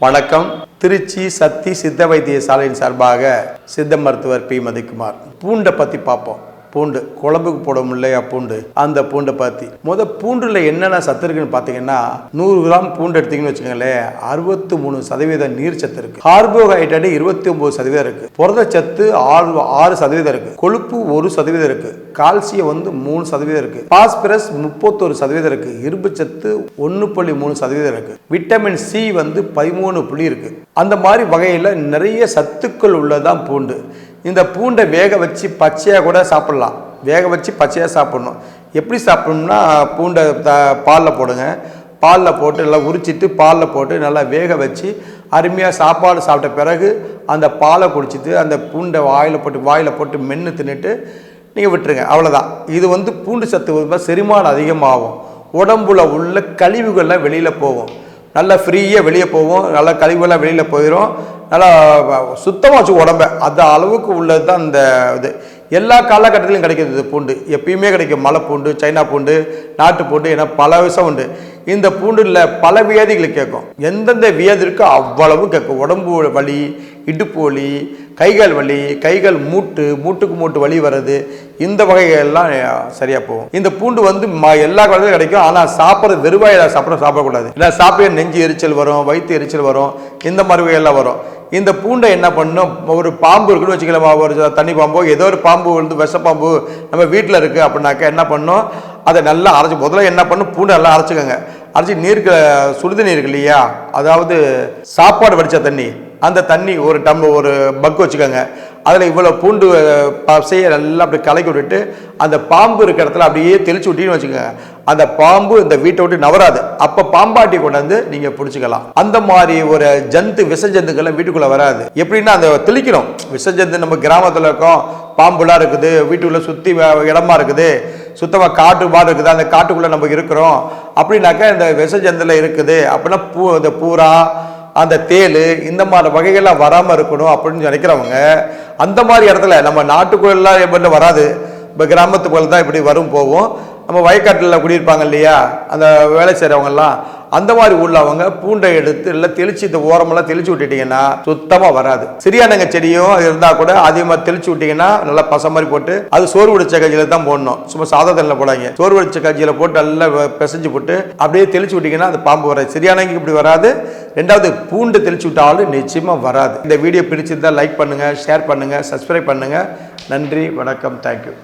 வணக்கம். திருச்சி சக்தி சித்த வைத்தியசாலையின் சார்பாக சித்த மருத்துவர் பி. மதிக்குமார். பூண்டை பற்றி பார்ப்போம். பூண்டு குழம்புக்கு போட இல்லையா பூண்டு அந்த பூண்டை பார்த்து முத பூண்டில் என்னென்ன சத்து இருக்குன்னு பார்த்தீங்கன்னா நூறு கிராம் பூண்டு எடுத்தீங்கன்னு வச்சுக்கோங்களேன் அறுபத்தி மூணு சதவீதம் நீர் சத்து இருக்கு. கார்போஹைட்ரேட் இருபத்தி ஒன்பது சதவீதம் இருக்கு. புரதச்சத்து ஆறு ஆறு சதவீதம் இருக்கு. கொழுப்பு ஒரு சதவீதம் இருக்கு. கால்சியம் வந்து மூணு சதவீதம் இருக்கு. பாஸ்பரஸ் முப்பத்தொரு சதவீதம் இருக்கு. இரும்பு சத்து ஒன்று புள்ளி மூணு சதவீதம் இருக்கு. விட்டமின் சி வந்து பதிமூணு புள்ளி இருக்கு. அந்த மாதிரி வகையில் நிறைய சத்துக்கள் உள்ளதான் பூண்டு. இந்த பூண்டை வேக வச்சு பச்சையாக கூட சாப்பிட்லாம். வேக வச்சு பச்சையாக சாப்பிட்ணும். எப்படி சாப்பிட்ணும்னா பூண்டை த பாலில் போடுங்க. பாலில் போட்டு நல்லா உரிச்சிட்டு பாலில் போட்டு நல்லா வேக வச்சு அருமையாக சாப்பாடு சாப்பிட்ட பிறகு அந்த பாலை குடிச்சிட்டு அந்த பூண்டை வாயில் போட்டு வாயில் போட்டு மென்று தின்னுட்டு நீங்கள் விட்டுருங்க. அவ்வளோதான் இது வந்து பூண்டு சத்து செரிமானம் அதிகமாகும். உடம்புல உள்ள கழிவுகள்லாம் வெளியில் போகும். நல்லா ஃப்ரீயாக வெளியே போகும். நல்லா கழிவுகள்லாம் வெளியில் போயிடும் நல்லா சுத்தமாக வச்சு உடம்ப. அந்த அளவுக்கு உள்ளது தான் இந்த இது. எல்லா காலகட்டத்திலையும் கிடைக்கிறது பூண்டு. எப்பயுமே கிடைக்கும் மலை பூண்டு சைனா பூண்டு நாட்டு பூண்டு என பல விஷம் உண்டு. இந்த பூண்டுல பல வியாதிகளை கேட்கும். எந்தெந்த வியாதி இருக்கோ அவ்வளவு கேட்கும். உடம்பு வலி இடுப்பு வலி கைகால் வலி கைகால் மூட்டு மூட்டுக்கு மூட்டு வலி வர்றது இந்த வகைகள்லாம் சரியாக போகும். இந்த பூண்டு வந்து ம எல்லா காலத்துலையும் கிடைக்கும். ஆனால் சாப்பிட்றது வெறுவாயில் சாப்பிட சாப்பிடக்கூடாது. இல்லை சாப்பிட நெஞ்சு எரிச்சல் வரும் வயிற்று எரிச்சல் வரும் இந்த மாதிரி வகையெல்லாம் வரும். இந்த பூண்டை என்ன பண்ணும்? ஒரு பாம்பு இருக்குன்னு வச்சுக்கலாம்? ஒரு தண்ணி பாம்போ ஏதோ ஒரு பாம்பு வந்து விஷ பாம்பு நம்ம வீட்டில் இருக்குது அப்படின்னாக்கா என்ன பண்ணும்? அதை நல்லா அரைச்சி முதல்ல என்ன பண்ணும் பூண்டு நல்லா அரைச்சிக்கோங்க. அரைச்சி நீருக்கு சுடுத நீர் இருக்கு இல்லையா? அதாவது சாப்பாடு வடித்த தண்ணி. அந்த தண்ணி ஒரு டம் ஒரு பக் வச்சுக்கோங்க. அதில் இவ்வளோ பூண்டு பசையை நல்லா அப்படி கலக்கி விட்டுட்டு அந்த பாம்பு இருக்கிற இடத்துல அப்படியே தெளிச்சு விட்டின்னு வச்சுக்கோங்க. அந்த பாம்பு இந்த வீட்டை விட்டு நவராது. அப்போ பாம்பாட்டி கொண்டாந்து நீங்கள் பிடிச்சிக்கலாம். அந்த மாதிரி ஒரு ஜந்து விஷஜந்துக்கள்லாம் வீட்டுக்குள்ளே வராது. எப்படின்னா அந்த தெளிக்கணும். விஷ ஜந்து நம்ம கிராமத்தில் இருக்கோம். பாம்புலாம் இருக்குது வீட்டுக்குள்ளே சுற்றி இடமா இருக்குது. சுத்தமாக காட்டு பாடு இருக்குது? அந்த காட்டுக்குள்ளே நம்ம இருக்கிறோம். அப்படின்னாக்கா இந்த விசஜந்தில் இருக்குது. அப்படின்னா பூ இந்த பூரா அந்த தேல் இந்த மாதிரி வகைகள்லாம் வராமல் இருக்கணும் அப்படின்னு நினைக்கிறவங்க அந்த மாதிரி இடத்துல நம்ம நாட்டுக்குள்ளெல்லாம் எப்படி வராது. இப்போ கிராமத்துக்குள்ள தான் இப்படி வரும் போகும். நம்ம வயக்காட்டில் குடியிருப்பாங்க இல்லையா? அந்த வேலை செய்கிறவங்கெல்லாம் அந்த மாதிரி உள்ளவங்க பூண்டை எடுத்து இல்லை தெளிச்சு இந்த ஓரமெல்லாம் தெளிச்சு விட்டுட்டீங்கன்னா சுத்தமாக வராது. சரியானங்க செடியும் இருந்தால் கூட அதிகமாக தெளிச்சு விட்டீங்கன்னா நல்லா பசை மாதிரி போட்டு அது சோறு உடைச்ச கஞ்சியில் தான் போடணும். சும்மா சாதா தண்ணில் போடாங்க சோறு உடைச்ச கஞ்சியில் போட்டு நல்லா பிசைஞ்சு போட்டு அப்படியே தெளிச்சு விட்டிங்கன்னா அந்த பாம்பு வராது. சரியானங்க இப்படி வராது. ரெண்டாவது பூண்டு தெளிச்சு விட்டாலும் நிச்சயமாக வராது. இந்த வீடியோ பிடிச்சிருந்தால் லைக் பண்ணுங்கள் ஷேர் பண்ணுங்கள் சப்ஸ்கிரைப் பண்ணுங்கள் நன்றி வணக்கம் தேங்க்யூ